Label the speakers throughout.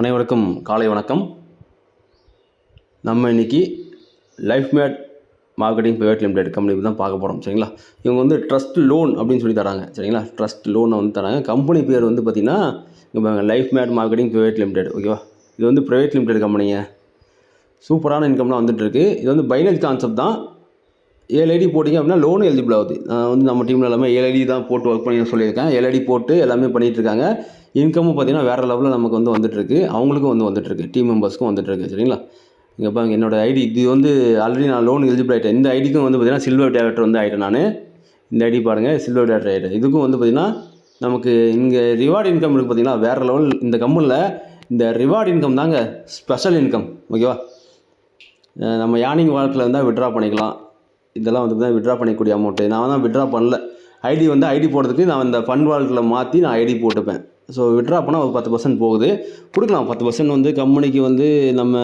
Speaker 1: அனைவருக்கும் காலை வணக்கம். நம்ம இன்னைக்கு life made marketing private limited company தான் பார்க்க போகிறோம் சரிங்களா? இவங்க வந்து ட்ரஸ்ட் லோன் அப்படின்னு சொல்லி தராங்க. சரிங்களா? ட்ரஸ்ட் லோனை வந்து தராங்க. கம்பெனி பேர் வந்து பார்த்திங்கன்னா இங்கே life made marketing private limited ஓகேவா இது வந்து ப்ரைவேட் லிமிடெட் கம்பெனிங்க சூப்பரான இன்கம்லாம் வந்துட்டுருக்கு இது வந்து பைனரி கான்செப்ட் தான். ஏழு ஐடி போட்டிங்க அப்படின்னா லோன் எலிஜிபிள் ஆகுது. நான் வந்து நம்ம டீமில் எல்லாமே ஏழு ஐடி தான் போட்டு ஒர்க் பண்ணி சொல்லியிருக்கேன். ஏழு ஐடி போட்டு எல்லாமே பண்ணிகிட்டு இருக்காங்க இன்கமும் பார்த்தீங்கன்னா வேறு லெவலில் நமக்கு வந்து வந்துட்டுருக்கு. அவங்களுக்கும் வந்து வந்துட்டுருக்கு. டீம் மெம்பர்ஸ்க்கும் வந்துட்டுருக்கு. சரிங்களா? இங்கே பாருங்க என்னோடய ஐடி இது வந்து ஆல்ரெடி நான் லோன் எலிஜிபிள் ஆகிட்டேன் இந்த ஐடிக்கும் வந்து பார்த்திங்கன்னா சில்வர் டேரக்டர் வந்து ஆகிட்டேன் நான். இந்த ஐடி பாருங்கள் சில்வர் டேரக்டர் ஆகிட்டேன் இதுக்கும் வந்து பார்த்தீங்கன்னா நமக்கு இங்கே ரிவார்டு இன்கம் இருக்குது பார்த்திங்கன்னா வேறு லெவல் இந்த கம்பெனியில் இந்த ரிவார்டு இன்கம் தாங்க ஸ்பெஷல் இன்கம் ஓகேவா நம்ம யானிங் வாலெட்டில் இருந்தால் விட்ரா பண்ணிக்கலாம். இதெல்லாம் வந்து தான் விட்ரா பண்ணிக்கூடிய அமௌண்ட்டு நான் தான் விட்ரா பண்ணல. ஐடி வந்து ஐடி போடுறதுக்கு நான் இந்த ஃபண்ட் வாலெட்டில் மாற்றி நான் ஐடி போட்டுப்பேன். ஸோ விட்ரா பண்ணால் ஒரு பத்து பர்சன்ட் போகுது. கொடுக்கலாம். பத்து பர்சன்ட் வந்து கம்பெனிக்கு வந்து நம்ம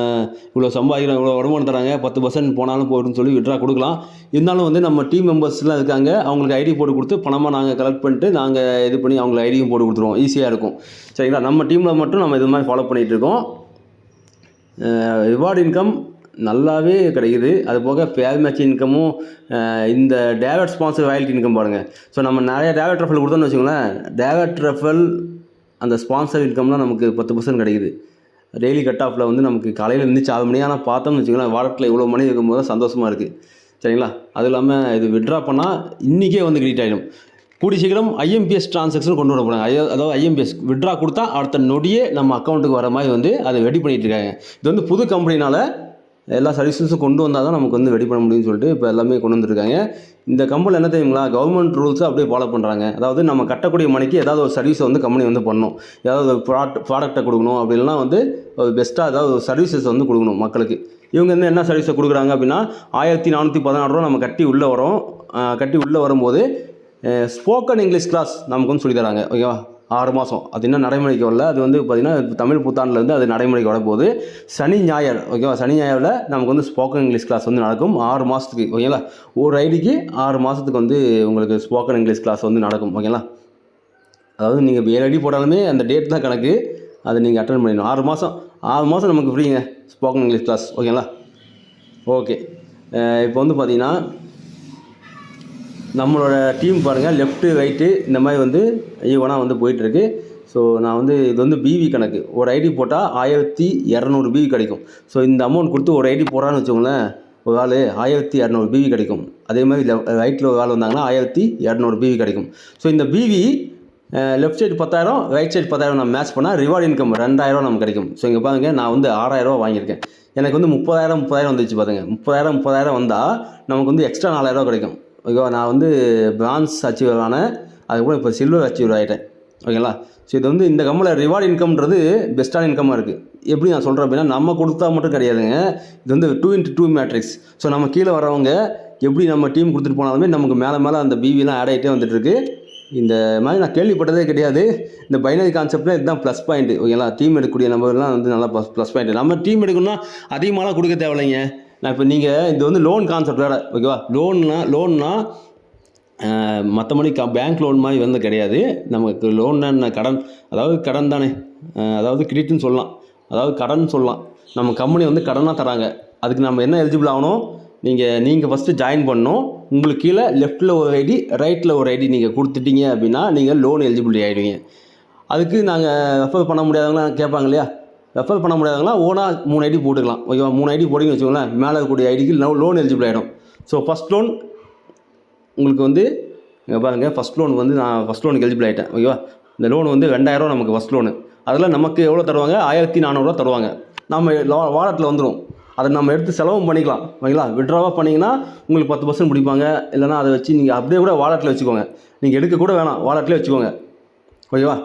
Speaker 1: இவ்வளோ சம்பாதிக்கிறோம் இவ்வளோ வருமானம் தராங்க. பத்து பர்சன்ட் போனாலும் போயிடும்னு சொல்லி விட்ரா கொடுக்கலாம். இருந்தாலும் வந்து நம்ம டீம் மெம்பர்ஸ்லாம் இருக்காங்க. அவங்களுக்கு ஐடி போட்டு கொடுத்து பணமாக நாங்கள் கலெக்ட் பண்ணிட்டு நாங்கள் இது பண்ணி அவங்களுக்கு ஐடியும் போட்டு கொடுத்துருவோம். ஈஸியாக இருக்கும். சரிங்களா? நம்ம டீமில் மட்டும் நம்ம இது மாதிரி ஃபாலோ பண்ணிகிட்டு இருக்கோம். ரிவார்டு இன்கம் நல்லாவே கிடைக்குது. அது போக பேர் மேட்ச் இன்கமும் இந்த டேவட் ஸ்பான்சர் ராயல்ட்டி இன்கம் பாருங்கள் ஸோ நம்ம நிறைய டேவட் ரெஃபல் கொடுத்தோம்னு வச்சுக்கோங்களேன் டேவட் ரெஃபல் அந்த ஸ்பான்சர் இன்கம்லாம் நமக்கு பத்து பர்சன்ட் கிடைக்குது. டெய்லி கட் ஆஃபில் வந்து நமக்கு காலையில் இருந்துச்சு ஆறு மணி ஆனால் பார்த்தோம்னு வச்சுக்கோங்களேன் வாரத்தில் இவ்வளோ மணி இருக்கும்போது சந்தோஷமாக இருக்குது சரிங்களா? அது இல்லாமல் இது விட்ரா பண்ணால் இன்றைக்கே வந்து கிரெடிட் ஆகிடும் கூடி சீக்கிரம் ஐஎம்பிஎஸ் ட்ரான்சாக்ஷன் கொண்டு வர போகிறாங்க அதாவது ஐஎம்பிஎஸ் விட்ரா கொடுத்தா அடுத்த நொடியே நம்ம அக்கௌண்ட்டுக்கு வர மாதிரி வந்து அதை ரெடி பண்ணிகிட்டு இருக்காங்க. இது வந்து புது கம்பெனினால் எல்லா சர்வீசஸும் கொண்டு வந்தால் தான் நமக்கு வந்து ரெடி பண்ண முடியும்னு சொல்லிட்டு இப்போ எல்லாமே கொண்டு வந்திருக்காங்க. இந்த கம்பெனியில் என்ன தெரியுங்களா? கவர்மெண்ட் ரூல்ஸை அப்படியே ஃபாலோ பண்ணுறாங்க அதாவது நம்ம கட்டக்கூடிய மணிக்கு ஏதாவது ஒரு சர்வீஸை வந்து கம்பெனி வந்து பண்ணணும் ஏதாவது ஒரு ப்ராடக்ட் ப்ராடக்ட்டை கொடுக்கணும் அப்படின்னா வந்து ஒரு பெஸ்ட்டாக ஏதாவது ஒரு சர்வீசஸ் வந்து கொடுக்கணும் மக்களுக்கு. இவங்க வந்து என்ன சர்வீஸை கொடுக்குறாங்க அப்படின்னா ஆயிரத்தி நானூற்றி பதினாறு ரூபா நம்ம கட்டி உள்ளே வரோம். கட்டி உள்ளே வரும்போது ஸ்போக்கன் இங்கிலீஷ் கிளாஸ் நமக்கு வந்து சொல்லித்தராங்க ஓகேவா ஆறு மாதம் அது இன்னும் நடைமுறைக்கு வரல. அது வந்து பார்த்திங்கன்னா தமிழ் புத்தாண்டில் இருந்து அது நடைமுறைக்கு வரப்போகுது. சனி ஞாயிறு ஓகேவா சனி ஞாயிறில் நமக்கு வந்து ஸ்போக்கன் இங்கிலீஷ் கிளாஸ் வந்து நடக்கும். ஆறு மாதத்துக்கு ஓகேங்களா ஒரு ஐடிக்கு ஆறு மாதத்துக்கு வந்து உங்களுக்கு ஸ்போக்கன் இங்கிலீஷ் கிளாஸ் வந்து நடக்கும் ஓகேங்களா அதாவது நீங்கள் ஏழு அடி போட்டாலுமே அந்த டேட் தான் கணக்கு. அதை நீங்கள் அட்டன் பண்ணிடணும். ஆறு மாதம் ஆறு மாதம் நமக்கு ஃப்ரீங்க ஸ்போக்கன் இங்கிலீஷ் கிளாஸ் ஓகேங்களா ஓகே இப்போ வந்து பார்த்திங்கன்னா நம்மளோட டீம் பாருங்கள் லெஃப்ட்டு ரைட்டு இந்த மாதிரி வந்து ஈவனாக வந்து போயிட்டுருக்கு. ஸோ நான் வந்து இது வந்து பிவி கணக்கு. ஒரு ஐடி போட்டால் ஆயிரத்தி இரநூறு பிவி கிடைக்கும். ஸோ இந்த அமௌண்ட் கொடுத்து ஒரு ஐடி போடுறான்னு வச்சுக்கோங்களேன் ஒரு ஆள் ஆயிரத்தி இரநூறு பிவி கிடைக்கும். அதே மாதிரி ரைட்டில் ஒரு ஆள் வந்தாங்கன்னா ஆயிரத்தி இரநூறு பிவி கிடைக்கும். ஸோ இந்த பிவி லெஃப்ட் சைடு பத்தாயிரம் ரைட் சைடு பத்தாயிரம் நான் மேட்ச் பண்ணால் ரிவார்டு இன்கம் ரெண்டாயிரம் நமக்கு கிடைக்கும். ஸோ இங்கே பாருங்க நான் வந்து ஆறாயிரரூவா வாங்கியிருக்கேன். எனக்கு வந்து முப்பதாயிரம் முப்பதாயிரம் வந்துச்சு பாருங்க. முப்பதாயிரம் முப்பதாயிரம் வந்தால் நமக்கு வந்து எக்ஸ்ட்ரா நாலாயிரரூவா கிடைக்கும். ஓகேவா? நான் வந்து பிரான்ஸ் அச்சீவர் ஆனேன் அதுக்கப்புறம் இப்போ சில்வர் அச்சீவர் ஆகிட்டேன் ஓகேங்களா? ஸோ இது வந்து இந்த கம்பெனியில் ரிவார்டு இன்கம்ன்றது பெஸ்ட்டான இன்கமாக இருக்குது எப்படி நான் சொல்கிறேன் அப்படின்னா நம்ம கொடுத்தா மட்டும் கிடையாதுங்க. இது வந்து two into two matrix so நம்ம கீழே வரவங்க எப்படி நம்ம டீம் கொடுத்துட்டு போனாலுமே நமக்கு மேலே மேலே அந்த பிவிலாம் ஆட் ஆகிட்டே இருக்கு இந்த மாதிரி நான் கேள்விப்பட்டதே கிடையாது. இந்த பைனரி கான்செப்டில் இதுதான் ப்ளஸ் பாயிண்ட் ஓகேங்களா? டீம் எடுக்கக்கூடிய நம்பர்லாம் வந்து நல்லா ப்ளஸ் ப்ளஸ் பாயிண்ட் நம்ம டீம் எடுக்கணும்னா அதிகமாகலாம் கொடுக்க தேவையில்லைங்க. நான் இப்போ நீங்கள் இது வந்து லோன் கான்செப்ட் வேறு ஓகேவா லோன்னா லோன்னா மற்றபடி க பேங்க் லோன் மாதிரி வந்து கிடையாது. நமக்கு லோன்னா கடன் அதாவது கடன் தானே. அதாவது கிரெடிட்னு சொல்லலாம். அதாவது கடன் சொல்லலாம். நம்ம கம்பெனி வந்து கடனாக தராங்க. அதுக்கு நம்ம என்ன எலிஜிபிள் ஆகணும்? நீங்கள் நீங்கள் ஃபஸ்ட்டு ஜாயின் பண்ணணும். உங்களுக்கு கீழே லெஃப்ட்டில் ஒரு ஐடி ரைட்டில் ஒரு ஐடி நீங்கள் கொடுத்துட்டீங்க அப்படின்னா நீங்கள் லோன் எலிஜிபிலிட்டி ஆகிடுவீங்க அதுக்கு நாங்கள் ரெஃபர் பண்ண முடியாதவங்களாம் கேட்பாங்க இல்லையா? ரெஃபர் பண்ண முடியாதவங்களாம் ஓனாக மூணு ஐடி போட்டுக்கலாம். ஓகேவா மூணு ஐடி போட்டிங்கன்னு வச்சுக்கோங்களேன் மேலே இருக்கக்கூடிய ஐடிக்கு லோன் எலிஜிபிள் ஆகிடும் ஸோ ஃபஸ்ட் லோன் உங்களுக்கு வந்து இங்கே பாருங்கள் ஃபஸ்ட் லோன் வந்து நான் ஃபஸ்ட் லோனுக்கு எலிஜிபிள் ஆகிட்டேன் ஓகேவா இந்த லோன் வந்து ரெண்டாயிரம் நமக்கு ஃபஸ்ட் லோனு அதில் நமக்கு எவ்வளோ தருவாங்க? ஆயிரத்தி நானூறுரூவா தருவாங்க. நம்ம வாலெட்டில் வந்துடும் அதை நம்ம எடுத்து செலவும் பண்ணிக்கலாம். ஓகேங்களா விட்ராவாக பண்ணிங்கன்னா உங்களுக்கு பத்து பர்சன்ட் பிடிப்பாங்க. இல்லைனா அதை வச்சு நீங்கள் அப்படியே கூட வாலெட்டில் வச்சுக்கோங்க. நீங்கள் எடுக்க கூட வேணாம். வாலெட்லேயே வச்சுக்கோங்க. ஓகேவா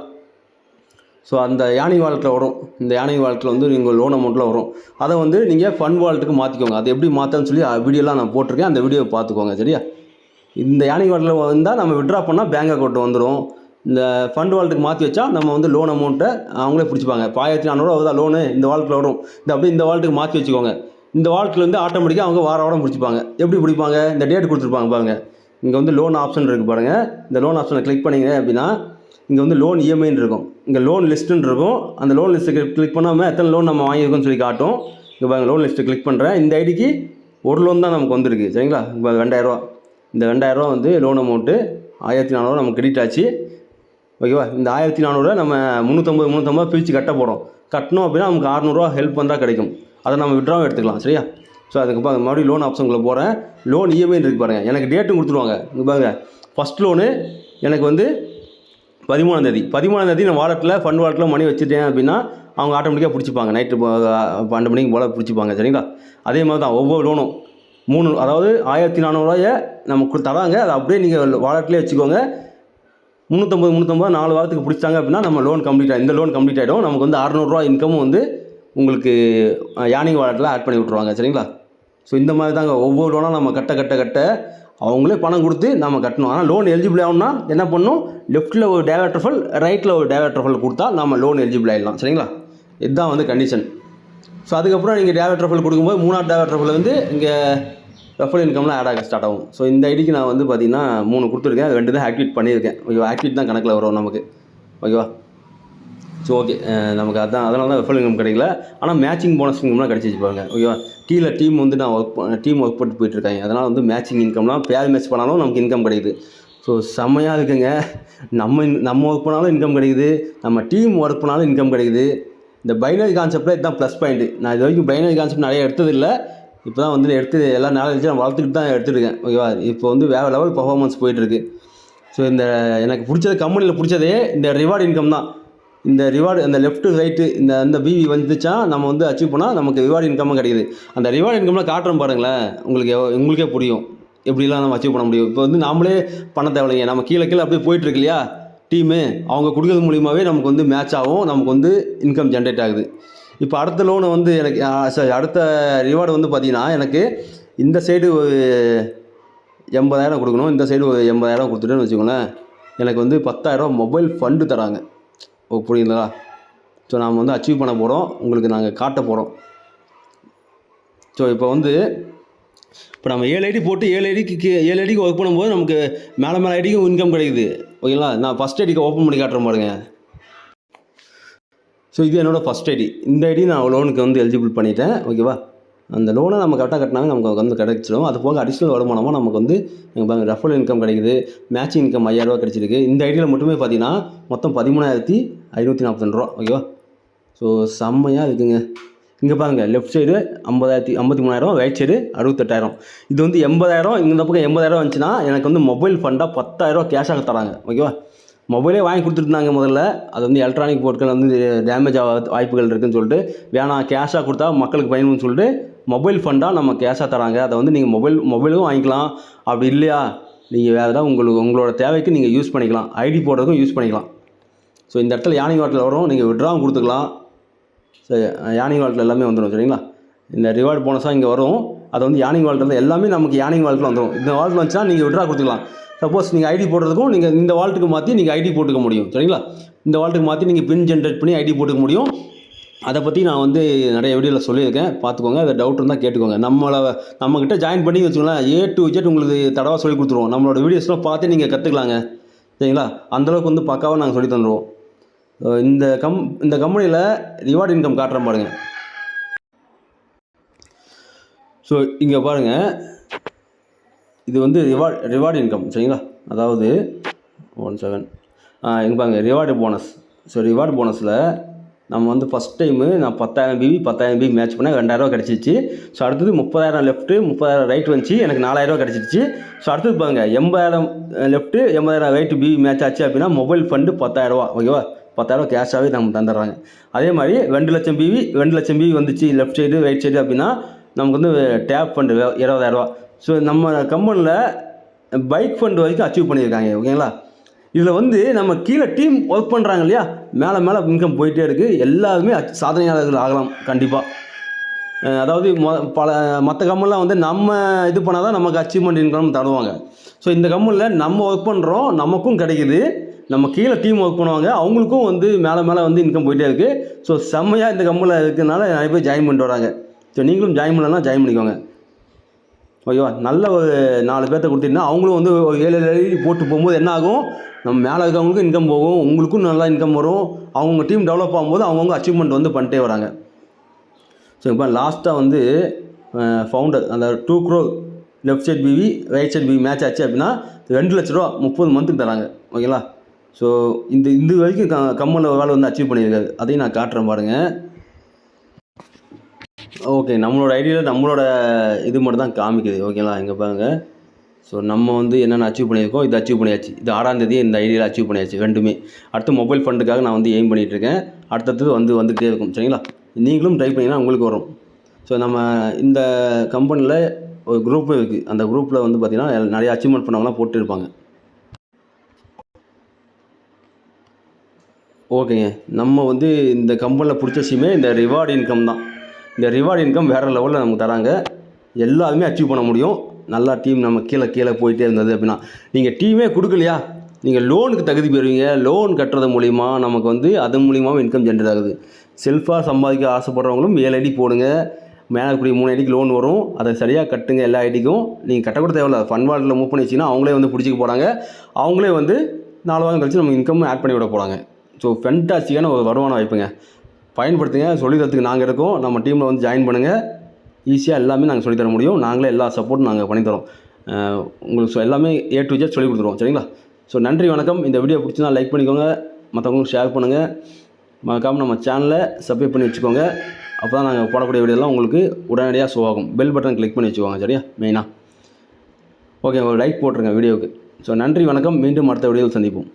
Speaker 1: ஸோ அந்த யானை வாலெட்டில் வரும். இந்த யானை வாலெட்டில் வந்து நீங்கள் லோன் அமௌண்ட்டில் வரும். அதை வந்து நீங்கள் ஃபண்ட் வாலெட்டுக்கு மாற்றிக்கோங்க அது எப்படி மாற்றன்னு சொல்லி வீடியோலாம் நான் போட்டிருக்கேன். அந்த வீடியோவை பார்த்துக்கோங்க. சரியா? இந்த யானை வாலெட்டில் வந்தால் நம்ம விட்ரா பண்ணால் பேங்க் அக்கௌண்ட் வந்துடும் இந்த ஃபண்ட் வாலெட்டுக்கு மாற்றி வச்சா நம்ம வந்து லோன் அமௌண்ட்டை அவங்களே பிடிச்சிப்பாங்க. இப்போ ஆயிரத்தி நானூறுவா வருதா லோனு இந்த வாலெட்டில் வரும். இந்த அப்படியே இந்த வாலெட்டுக்கு மாற்றி வச்சுக்கோங்க. இந்த வாலெட்டில் வந்து ஆட்டோமேட்டிக்காக அவங்க வார வாரம் பிடிச்சிப்பாங்க. எப்படி பிடிப்பாங்க? இந்த டேட் கொடுத்துருப்பாங்க பாருங்கள் இங்கே வந்து லோன் ஆப்ஷன் இருக்குது பாருங்கள் இந்த லோன் ஆப்ஷனை கிளிக் பண்ணிங்க அப்படின்னா இங்கே வந்து லோன் இஎம்ஐன்னு இருக்கும். இங்கே லோன் லிஸ்ட்டுன்னு இருக்கும். அந்த லோன் லிஸ்ட்டு கிளிக் பண்ணாமல் எத்தனை லோன் நம்ம வாங்கியிருக்கோம்னு சொல்லி காட்டும். இங்கே பாருங்கள் லோன் லிஸ்ட்டு கிளிக் பண்ணுறேன் இந்த ஐடிக்கு ஒரு லோன் தான் நமக்கு வந்திருக்கு. சரிங்களா? இப்போ ரெண்டாயிரரூவா இந்த ரெண்டாயிரரூவா வந்து லோன் அமௌண்ட்டு ஆயிரத்தி நானூறுவா நமக்கு கிரெடிட் ஆச்சு. ஓகேவா இந்த ஆயிரத்தி நானூறுவா நம்ம முந்நூற்றம்பது முந்நூற்றம்பது பிரித்து கட்ட போகிறோம் கட்டணும் அப்படின்னா நமக்கு அறநூறுவா ஹெல்ப் வந்தால் கிடைக்கும். அதை நம்ம விட்ராவும் எடுத்துக்கலாம். சரியா? ஸோ அதுக்கு பாருங்க மறுபடியும் லோன் ஆப்ஷனுக்குள்ள போகிறேன் லோன் இஎம்ஐ இருக்கு பாருங்கள் எனக்கு டேட்டும் கொடுத்துருவாங்க. இங்கே பாருங்க ஃபஸ்ட் லோனு எனக்கு வந்து பதிமூணாம் தேதி. பதிமூணாம் தேதி நான் வாலெட்டில் ஃபண்ட் வாலெட்டில் மணி வச்சுட்டேன் அப்படின்னா அவங்க ஆட்டோமேட்டிக்காக பிடிச்சிப்பாங்க. நைட்டு பன்னெண்டு மணிக்கு போல் பிடிச்சிப்பாங்க சரிங்களா? அதே மாதிரி தான் ஒவ்வொரு லோனும் மூணு அதாவது ஆயிரத்தி நானூறுரூவாயை நமக்கு தராங்க. அதை அப்படியே நீங்கள் வாலெட்லேயே வச்சுக்கோங்க. முந்நூற்றம்பது முந்நூற்றம்பது நாலு வாரத்துக்கு பிடிச்சாங்க அப்படின்னா நம்ம லோன் கம்ப்ளீட் ஆகிடும் இந்த லோன் கம்ப்ளீட் ஆகிடும் நமக்கு வந்து அறநூறுரூவா இன்கமும் வந்து உங்களுக்கு அஹ், யானிங் வாலெட்டில் ஆட் பண்ணி விட்ருவாங்க சரிங்களா? ஸோ இந்த மாதிரி தாங்க ஒவ்வொரு லோனாக நம்ம கட்ட கட்ட கட்ட அவங்களே பணம் கொடுத்து நம்ம கட்டணும். ஆனால் லோன் எலிஜிபிள் ஆகணும்னா என்ன பண்ணணும்? லெஃப்ட்டில் ஒரு டேவட் ரைட்டில் ஒரு டேவட் கொடுத்தா நம்ம லோன் எலிஜிபிள் ஆகிடலாம் சரிங்களா? இதுதான் வந்து கண்டிஷன் ஸோ அதுக்கப்புறம் நீங்கள் டேவட் கொடுக்கும்போது மூணாவது டேவட் வந்து இங்கே ரெஃபல் இன்கம்லாம் ஆட் ஆக ஸ்டார்ட் ஆகும். ஸோ இந்த ஐடிக்கு நான் வந்து பார்த்தீங்கன்னா மூணு கொடுத்துருக்கேன். ரெண்டு தான் ஆக்டிவேட் பண்ணியிருக்கேன். ஓகேவா? ஆக்டிவேட் தான் கணக்கில் வரும் நமக்கு. ஓகேவா? ஸோ ஓகே நமக்கு அதான் அதனால தான் ரெஃபல் இன்கம் கிடைக்கல. ஆனால் மேட்சிங் போனஸ் இன்கம்லாம் கிடச்சிச்சு பாருங்க. ஓகேவா கீழே டீம் வந்து நான் ஒர்க் டீம் ஒர்க் பண்ணிட்டு போயிட்டுருக்காங்க. அதனால் வந்து மேட்சிங் இன்கம்லாம் பேர் மேட்ச் பண்ணாலும் நமக்கு இன்கம் கிடைக்குது. ஸோ செம்மையாக இருக்குங்க. நம்ம நம்ம ஒர்க் பண்ணாலும் இன்கம் கிடைக்குது. நம்ம டீம் ஒர்க் பண்ணாலும் இன்கம் கிடைக்குது. இந்த பைனரி கான்செப்டில் இதுதான் ப்ளஸ் பாயிண்ட்டு நான் இது வரைக்கும் பைனரி கான்செப்ட் நிறைய எடுத்ததில்லை. இப்போ தான் வந்து எடுத்து எல்லா நாலேஜும் நான் வளர்த்துக்கிட்டு தான் எடுத்துருக்கேன். ஓகேவா இப்போ வந்து வேறு லெவல் பர்ஃபார்மன்ஸ் போயிட்டுருக்கு. ஸோ இந்த எனக்கு பிடிச்சது கம்பெனியில் பிடிச்சதே இந்த ரிவார்டு இன்கம் தான். இந்த ரிவார்டு அந்த லெஃப்ட்டு ரைட்டு இந்த அந்த பிவி வந்துச்சா நம்ம வந்து அச்சீவ் பண்ணால் நமக்கு ரிவார்டு இன்கமும் கிடைக்குது. அந்த ரிவார்டு இன்கம்லாம் காட்டுறோம் பாருங்களேன். உங்களுக்கு உங்களுக்கே புரியும். எப்படிலாம் நம்ம அச்சீவ் பண்ண முடியும். இப்போ வந்து நாமளே பண்ண தேவையில்லைங்க. நம்ம கீழே கீழே அப்படியே போயிட்டுருக்கு இல்லையா? டீமு அவங்க கொடுக்கறது மூலியமாகவே நமக்கு வந்து மேட்ச் ஆகும். நமக்கு வந்து இன்கம் ஜென்ரேட் ஆகுது. இப்போ அடுத்த லோனு வந்து எனக்கு சாரி அடுத்த ரிவார்டு வந்து பார்த்தீங்கன்னா எனக்கு இந்த சைடு ஒரு எண்பதாயிரம் கொடுக்கணும். இந்த சைடு ஒரு எண்பதாயிரம் கொடுத்துட்டுன்னு வச்சுக்கோங்களேன். எனக்கு வந்து பத்தாயிரம் மொபைல் ஃபண்டு தராங்க. ஓ புரியுதுங்களா? ஸோ நாம் வந்து அச்சீவ் பண்ண போகிறோம் உங்களுக்கு நாங்கள் காட்ட போகிறோம் ஸோ இப்போ வந்து இப்போ நம்ம ஏழு ஐடி போட்டு ஏழு ஐடிக்கு ஏழு ஐடிக்கு ஒர்க் பண்ணும்போது நமக்கு மேலே மேலே ஐடிக்கும் இன்கம் கிடைக்குது. ஓகேங்களா நான் ஃபஸ்ட் ஐடிக்கு ஓப்பன் பண்ணி காட்டுறேன் பாருங்க. ஸோ இது என்னோடய ஃபஸ்ட் ஐடி. இந்த ஐடி நான் லோனுக்கு வந்து எலிஜிபிள் பண்ணிட்டேன். ஓகேவா அந்த லோனை நம்ம கரெக்டாக கட்டினாவே நமக்கு வந்து கிடைச்சிடும் அது போக அடிஷ்னல் வருமானமாக நமக்கு வந்து பாருங்க ரெஃபரல் இன்கம் கிடைக்குது. மேட்சிங் இன்கம் ஐயாயிரரூவா கிடைச்சிருக்கு. இந்த ஐடியில் மட்டுமே பார்த்தீங்கன்னா மொத்தம் பதிமூணாயிரத்தி ஐநூற்றி நாற்பத்தி ரூபா ஓகேவா ஸோ செம்மையாக இருக்குங்க. இங்கே பாருங்கள் லெஃப்ட் சைடு ஐம்பதாயிரத்தி ஐம்பத்தி மூணாயிரம் ரைட் சைடு அறுபத்தெட்டாயிரம். இது வந்து எண்பதாயிரம் இந்த பக்கம் எண்பதாயிரம் வந்துச்சுன்னா எனக்கு வந்து மொபைல் ஃபண்டாக பத்தாயிரம் கேஷாக தராங்க ஓகேவா மொபைலே வாங்கி கொடுத்துருந்தாங்க முதல்ல. அது வந்து எலக்ட்ரானிக் பொருட்கள் வந்து டேமேஜ் ஆக வாய்ப்புகள் இருக்குதுன்னு சொல்லிட்டு வேணாம் கேஷாக கொடுத்தா மக்களுக்கு பயனுன்னு சொல்லிட்டு மொபைல் ஃபண்டாக நம்ம கேஷாக தராங்க. அதை வந்து நீங்கள் மொபைல் மொபைலும் வாங்கிக்கலாம். அப்படி இல்லையா? நீங்கள் வேறு ஏதாவது உங்களுக்கு உங்களோட தேவைக்கு நீங்கள் யூஸ் பண்ணிக்கலாம். ஐடி போடுறதுக்கும் யூஸ் பண்ணிக்கலாம். ஸோ இந்த இடத்துல யானை வாட்டில் வரும். நீங்கள் விட்ராவும் கொடுத்துக்கலாம். சரி யானை வால்ட்டில் எல்லாமே வந்துடும் சரிங்களா? இந்த ரிவார்டு போனஸாக இங்கே வரும். அது வந்து யானை வால்ட்டில் எல்லாமே நமக்கு யானை வால்ட்டில் வந்துடும். இந்த வால்ட்டில் வந்துச்சுன்னா நீங்கள் விட்ரா கொடுத்துக்கலாம். சப்போஸ் நீங்கள் ஐடி போடுறதுக்கும் நீங்கள் இந்த வால்ட்டுக்கு மாற்றி நீங்கள் ஐடி போட்டுக்க முடியும் சரிங்களா? இந்த வால்ட்டுக்கு மாற்றி நீங்கள் பின் ஜென்ரேட் பண்ணி ஐடி போட்டுக்க முடியும். அதை பற்றி நான் வந்து நிறைய வீடியோவில் சொல்லியிருக்கேன். பார்த்துக்கோங்க. அதை டவுட் இருந்தால் கேட்டுக்கோங்க. நம்மளை நம்மக்கிட்ட ஜாயின் பண்ணி வச்சுக்கோங்களேன். ஏ டு ஜெட் உங்களுக்கு தடவை சொல்லி கொடுத்துருவோம். நம்மளோட வீடியோஸ்லாம் பார்த்து நீங்கள் கற்றுக்கலாங்க சரிங்களா? அந்தளவுக்கு வந்து பக்காவாக நாங்கள் சொல்லி தந்துடுவோம் இந்த கம் இந்த கம்பெனியில் ரிவார்டு இன்கம் காட்டுறேன் பாருங்க. ஸோ இங்கே பாருங்கள் இது வந்து ரிவார்ட் ரிவார்டு இன்கம் சரிங்களா? அதாவது ஒன் செவன் இங்கே பாருங்க ரிவார்டு போனஸ் ஸோ ரிவார்டு போனஸில் நம்ம வந்து ஃபஸ்ட் டைமு நான் பத்தாயிரம் பிபி பத்தாயிரம் பிபி மேட்ச் பண்ணேன். ரெண்டாயிரரூவா கிடச்சிருச்சு. ஸோ அடுத்தது முப்பதாயிரம் லெஃப்ட்டு முப்பதாயிரம் ரைட் வந்துச்சு. எனக்கு நாலாயிரரூவா கிடச்சிருச்சு. ஸோ அடுத்தது பாருங்கள் எண்பதாயிரம் லெஃப்ட்டு எண்பதாயிரம் ரைட்டு பிபி மேட்ச் ஆச்சு அப்படின்னா மொபைல் ஃபண்டு பத்தாயிரரூவா ஓகேவா பத்தாயிரம் கேஷாகவே நம்ம தந்துடுறாங்க. அதே மாதிரி ரெண்டு லட்சம் பிவி ரெண்டு லட்சம் பிவி வந்துச்சு லெஃப்ட் சைடு ரைட் சைடு அப்படின்னா நமக்கு வந்து டேப் ஃபண்டு இருபதாயிரரூவா ஸோ நம்ம கம்பெனியில் பைக் ஃபண்டு வரைக்கும் அச்சீவ் பண்ணியிருக்காங்க ஓகேங்களா இதில் வந்து நம்ம கீழே டீம் ஒர்க் பண்ணுறாங்க இல்லையா? மேலே மேலே இன்கம் போயிட்டே இருக்குது எல்லாருமே சாதனையாளர்கள் ஆகலாம் கண்டிப்பாக அதாவது மொ பல மற்ற கம்பெனிலாம் வந்து நம்ம இது பண்ணால் தான் நமக்கு அச்சீவ்மெண்ட் இன்கம் தருவாங்க. ஸோ இந்த கம்பெனியில் நம்ம ஒர்க் பண்ணுறோம் நமக்கும் கிடைக்கிது. நம்ம கீழே டீம் ஒர்க் பண்ணுவாங்க அவங்களுக்கும் வந்து மேலே மேலே வந்து இன்கம் போயிட்டே இருக்குது ஸோ செம்மையாக இந்த கம்பெனியில் இருக்கிறதுனால நிறைய பேர் ஜாயின் பண்ணிட்டு வராங்க. ஸோ நீங்களும் ஜாயின் பண்ணலாம் ஜாயின் பண்ணிக்கோங்க. ஓகேவா நல்ல ஒரு நாலு பேர்த்த கொடுத்தீங்கன்னா அவங்களும் வந்து ஒரு ஏழு ஏழு போட்டு போகும்போது என்ன ஆகும்? நம்ம மேலே இருக்கவங்களுக்கும் இன்கம் போகும் உங்களுக்கும் நல்லா இன்கம் வரும். அவங்க டீம் டெவலப் ஆகும்போது அவங்கவுங்க அச்சீவ்மெண்ட் வந்து பண்ணிட்டே வராங்க. ஸோ இப்போ லாஸ்ட்டாக வந்து ஃபவுண்டர் அந்த to grow left side PV right side PV match ஆச்சு அப்படின்னா ரெண்டு லட்ச ரூபா முப்பது மந்த்துக்கு தராங்க. ஓகேங்களா ஸோ இந்த இந்த வரைக்கும் க கம்மலில் ஒரு வேலை வந்து அச்சீவ் பண்ணியிருக்காரு. அதையும் நான் காட்டுறேன் பாருங்கள் ஓகே நம்மளோட ஐடியில் நம்மளோட இது மட்டும் தான் காமிக்குது. ஓகேங்களா இங்கே பாருங்க. ஸோ நம்ம வந்து என்னென்ன அச்சீவ் பண்ணியிருக்கோம்? இது அச்சீவ் பண்ணியாச்சு. இது ஆறாம் தேதி இந்த ஐடியில் அச்சீவ் பண்ணியாச்சு. ரெண்டுமே. அடுத்து மொபைல் ஃபண்டுக்காக நான் வந்து எய்ம் பண்ணிகிட்டு இருக்கேன். அடுத்தது வந்து வந்துகிட்டே இருக்கும். சரிங்களா? நீங்களும் ட்ரை பண்ணிங்கன்னா உங்களுக்கு வரும். ஸோ நம்ம இந்த கம்பெனியில் ஒரு குரூப்பும் இருக்குது அந்த குரூப்பில் வந்து பார்த்திங்கன்னா நிறைய அச்சீவ்மெண்ட் பண்ணவங்களாம் போட்டு ஓகேங்க நம்ம வந்து இந்த கம்பெனியில் பிடிச்ச விஷயமே இந்த ரிவார்டு இன்கம் தான். இந்த ரிவார்டு இன்கம் வேறு லெவலில் நமக்கு தராங்க. எல்லாருமே அச்சீவ் பண்ண முடியும். நல்லா டீம் நம்ம கீழே கீழே போயிட்டே இருந்தது அப்படின்னா. நீங்கள் டீமே கொடுக்கலையா? நீங்கள் லோனுக்கு தகுதி பெறுவீங்க. லோன் கட்டுறது மூலிமா நமக்கு வந்து அது மூலியமாகவும் இன்கம் ஜென்ரேட் ஆகுது. செல்ஃபாக சம்பாதிக்க ஆசைப்படுறவங்களும் ஏழு ஐடி போடுங்க. மேலே கூடிய மூணு ஐடிக்கு லோன் வரும். அதை சரியாக கட்டுங்க எல்லா ஐடிக்கும். நீங்கள் கட்டக்கூட தேவையில்ல. ஃபன் வார்டில் மூவ் பண்ணி வச்சிங்கன்னா அவங்களே வந்து பிடிச்சிக்க போகிறாங்க அவங்களே வந்து நாலு வாரம் கழிச்சு நம்ம இன்கம் ஆட் பண்ணி விட போகிறாங்க ஸோ ஃபென்டாஸ்டிக்கான ஒரு வருமான வாய்ப்புங்க. பயன்படுத்துங்க சொல்லித் தரத்துக்கு நாங்கள் இருக்கோம். நம்ம டீமில் வந்து ஜாயின் பண்ணுங்கள் ஈஸியாக எல்லாமே நாங்கள் சொல்லித் தர முடியும். நாங்களே எல்லா சப்போர்ட்டும் நாங்கள் பண்ணித்தரோம் உங்களுக்கு எல்லாமே ஏ டு ஜெட் சொல்லி கொடுத்துருவோம். சரிங்களா? ஸோ நன்றி வணக்கம். இந்த வீடியோ பிடிச்சினா லைக் பண்ணிக்கோங்க. மற்றவங்களுக்கும் ஷேர் பண்ணுங்கள் மறக்காமல் நம்ம சேனலை சப்ஸ்கிரைப் பண்ணி வச்சுக்கோங்க. அப்போ தான் நாங்கள் போடக்கூடிய வீடியோலாம் உங்களுக்கு உடனடியாக ஷோ ஆகும். பெல் பட்டன் கிளிக் பண்ணி வச்சுக்கோங்க. சரியா? மெயினாக ஓகே ஒரு லைக் போட்டுருங்க வீடியோவுக்கு ஸோ நன்றி வணக்கம். மீண்டும் அடுத்த வீடியோவில் சந்திப்போம்.